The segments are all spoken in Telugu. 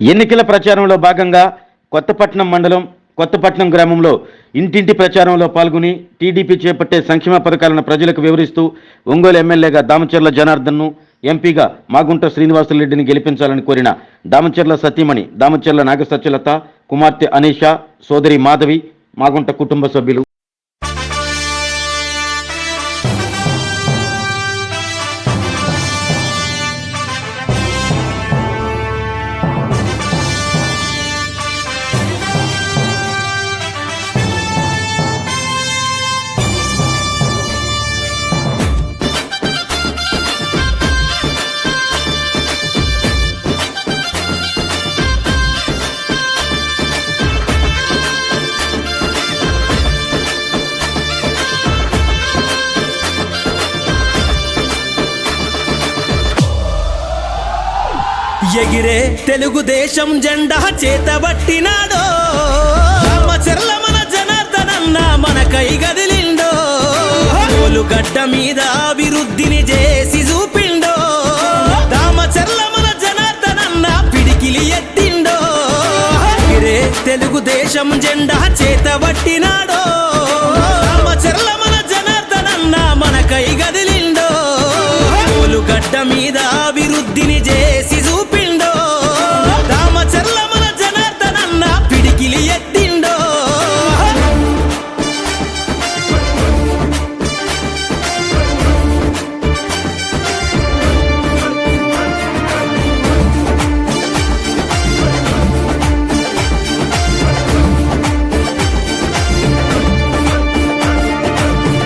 ఎన్నికల ప్రచారంలో భాగంగా కొత్తపట్నం మండలం కొత్తపట్నం గ్రామంలో ఇంటింటి ప్రచారంలో పాల్గొని టీడీపీ చేపట్టే సంక్షేమ పథకాలను ప్రజలకు వివరిస్తూ ఒంగోలు ఎమ్మెల్యేగా దామచర్ల జనార్దన్ను ఎంపీగా మాగుంట శ్రీనివాసరెడ్డిని గెలిపించాలని కోరిన దామచర్ల సతీమణి దామచర్ల నాగసత్యలత కుమార్తె అనీష సోదరి మాధవి మాగుంట కుటుంబ సభ్యులు. ఎగిరే తెలుగుదేశం జెండా చేతబట్టినాడో రామచర్ల మన జనార్దనన్న మన కై గదిలిండో. గడ్డ మీద అభివృద్ధిని చేసి చూపిండో. రామచర్ల మన జనార్దనన్న పిడికిలి ఎత్తిండో. ఎగిరే తెలుగుదేశం జెండా చేతబట్టినాడో పిడికిలి ఎత్తిండో?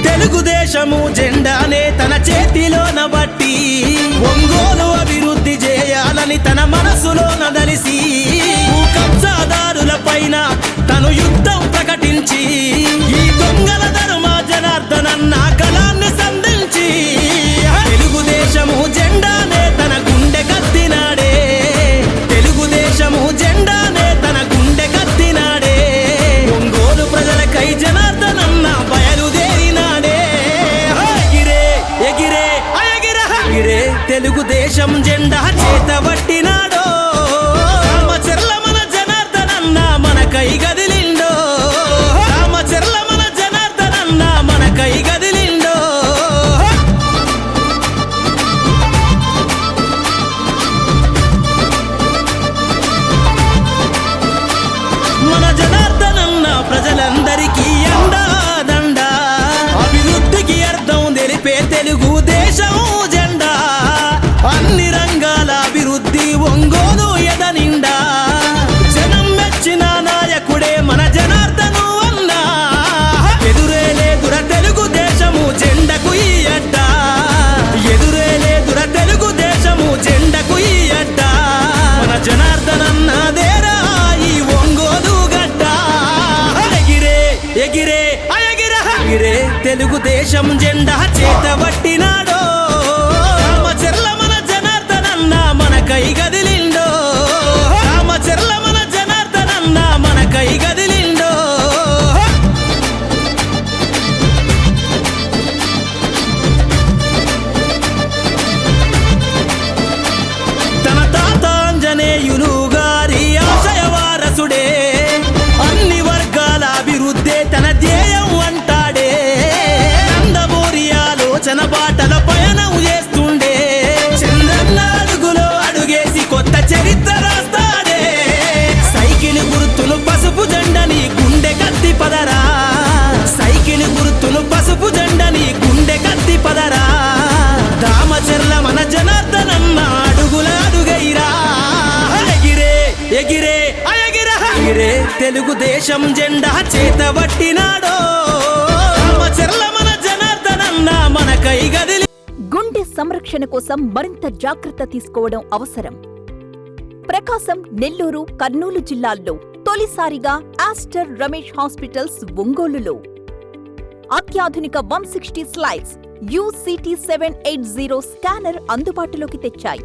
తెలుగుదేశము జెండానే తన చేతిలోన బట్టి ఒంగోలు అభివృద్ధి చేయాలని తన మనసులోన దలిసి యుద్ధం ప్రకటించి ఈ దొంగల ధర్మ జనార్దనన్న కళాన్ని సంధించి తెలుగుదేశము జెండానే తన గుండె కత్తినాడే. తెలుగుదేశము జెండానే తన గుండె కత్తినాడే. ఒంగోలు ప్రజలకై జనార్దనన్న బయలుదేరినాడే. ఎగిరే ఎగిరే ఎగిరే తెలుగుదేశం జెండా చేతబట్టినాడో తెలుగుదేశం జెండా. అన్ని రంగాల అభివృద్ధి ఒంగోలు ఎదనిండా. జనం మెచ్చిన నాయకుడే మన జనార్దను అన్నా ఎదురే లేదుర తెలుగు జెండకు ఈ అడ్డ. ఎదురే తెలుగుదేశము జెండకు ఈ అడ్డ. మన జనార్దనన్నదేరా దేశం జెండా చేతబట్టినాడో ఎగిరే ఎగిరే ఆ ఎగిరే తెలుగుదేశం జెండా చేతబట్టినాడో మన జనార్దనన్న మన కై గదిలి. గుండె సంరక్షణ కోసం మరింత జాగ్రత్త తీసుకోవడం అవసరం. ప్రకాశం నెల్లూరు కర్నూలు జిల్లాల్లో తొలిసారిగా ఆస్టర్ రమేష్ హాస్పిటల్స్ ఒంగోలులో. అత్యాధునిక వన్ సిక్స్టీ స్లైడ్స్ యూసిటీ సెవెన్ ఎయిట్ జీరో స్కానర్ అందుబాటులోకి తెచ్చాయి.